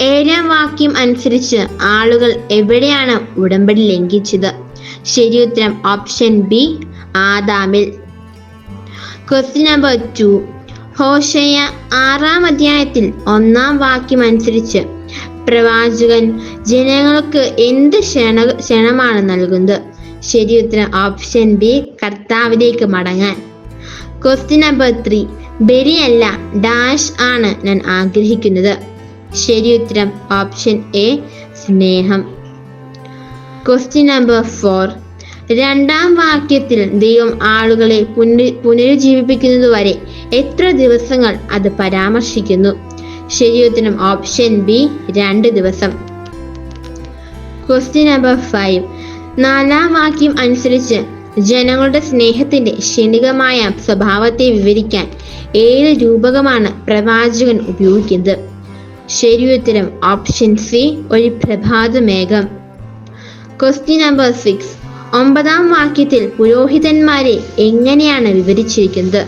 ഏഴാം വാക്യം അനുസരിച്ച് ആളുകൾ എവിടെയാണ് ഉടമ്പടി ലംഘിച്ചത്? ശരിയുത്തരം ഓപ്ഷൻ ബി ആദാമിൽ. ക്വസ്റ്റ്യൻ നമ്പർ ടു ഹോഷയ ആറാം അധ്യായത്തിൽ ഒന്നാം വാക്യം അനുസരിച്ച് പ്രവാചകൻ ജനങ്ങൾക്ക് എന്ത് ക്ഷണ ക്ഷണമാണ് നൽകുന്നത്? ശരിയുത്തരം ഓപ്ഷൻ ബി കർത്താവിലേക്ക് മടങ്ങാൻ. ക്വസ്റ്റ്യൻ നമ്പർ ത്രീ ബലിയല്ല ഡാഷ് ആണ് ഞാൻ ആഗ്രഹിക്കുന്നത്. ശരിയുത്തരം ഓപ്ഷൻ എ സ്നേഹം. ക്വസ്റ്റ്യൻ നമ്പർ ഫോർ രണ്ടാം വാക്യത്തിൽ ദൈവം ആളുകളെ പുനരു പുനരുജ്ജീവിപ്പിക്കുന്നതുവരെ എത്ര ദിവസങ്ങൾ അത് പരാമർശിക്കുന്നു? ശരിയുത്തരം ഓപ്ഷൻ ബി രണ്ട് ദിവസം. ക്വസ്റ്റ്യൻ നമ്പർ ഫൈവ് നാലാം വാക്യം അനുസരിച്ച് ജനങ്ങളുടെ സ്നേഹത്തിന്റെ ക്ഷണികമായ സ്വഭാവത്തെ വിവരിക്കാൻ ഏത് രൂപകമാണ് പ്രവാചകൻ ഉപയോഗിക്കുന്നത്? ശരിയുത്തരം ഓപ്ഷൻ സി ഒരു പ്രഭാതമേഘം. ക്വസ്റ്റ്യൻ നമ്പർ സിക്സ് ഒമ്പതാം വാക്യത്തിൽ പുരോഹിതന്മാരെ എങ്ങനെയാണ് വിവരിച്ചിരിക്കുന്നത്?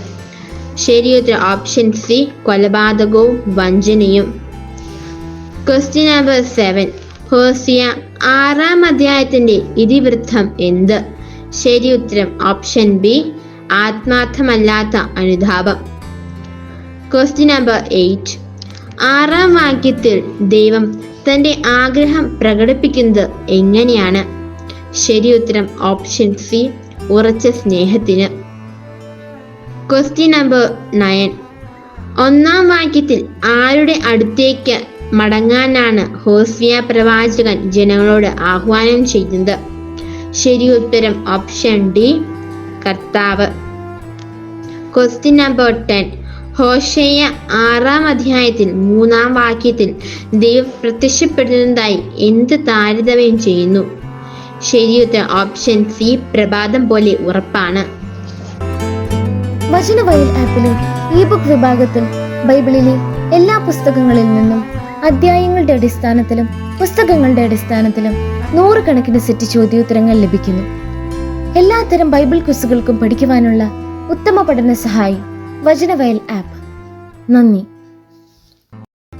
ശരിയുത്തരം ഓപ്ഷൻ സി കൊലപാതകവും വഞ്ചനയും. ക്വസ്റ്റ്യൻ നമ്പർ സെവൻ ഹോസിയ ആറാം അധ്യായത്തിന്റെ ഇതിവൃത്തം എന്ത്? ശരി ഉത്തരം ഓപ്ഷൻ ബി ആത്മാർത്ഥമല്ലാത്ത അനുതാപം. ക്വസ്റ്റ്യൻ നമ്പർ എയ്റ്റ് ആറാം വാക്യത്തിൽ ദൈവം തന്റെ ആഗ്രഹം പ്രകടിപ്പിക്കുന്നത് എങ്ങനെയാണ്? ശരി ഉത്തരം ഓപ്ഷൻ സി ഉറച്ച സ്നേഹത്തിന്. ക്വസ്റ്റ്യൻ നമ്പർ നയൻ ഒന്നാം വാക്യത്തിൽ ആരുടെ അടുത്തേക്ക് മടങ്ങാനാണ് ഹോസ്വിയ പ്രവാചകൻ ജനങ്ങളോട് ആഹ്വാനം ചെയ്യുന്നത് ശരി ഉത്തരം ഓപ്ഷൻ ഡി കർത്താവ്. ക്വസ്റ്റ്യൻ നമ്പർ ടെൻ ഹോഷയ ആറാം അധ്യായത്തിൽ മൂന്നാം വാക്യത്തിൽ ദൈവം പ്രത്യക്ഷപ്പെടുന്നതായി എന്ത് താരതമ്യം ചെയ്യുന്നു? ശരിയുത്ത ഓപ്ഷൻ സി പ്രഭാതം പോലെ ഉറപ്പാണ്. വചനവയൽ ആപ്പിലെ ഇ ബുക്ക് വിഭാഗത്തിൽ ബൈബിളിലെ എല്ലാ പുസ്തകങ്ങളിൽ നിന്നും അധ്യായങ്ങളുടെ അടിസ്ഥാനത്തിലും പുസ്തകങ്ങളുടെ അടിസ്ഥാനത്തിലും നൂറുകണക്കിന് സെറ്റ് ചോദ്യോത്തരങ്ങൾ ലഭിക്കുന്നു. എല്ലാത്തരം ബൈബിൾ ക്വിസുകൾക്കും പഠിക്കുവാനുള്ള ഉത്തമ പഠന സഹായി വചനവയൽ ആപ്പ്. നന്ദി.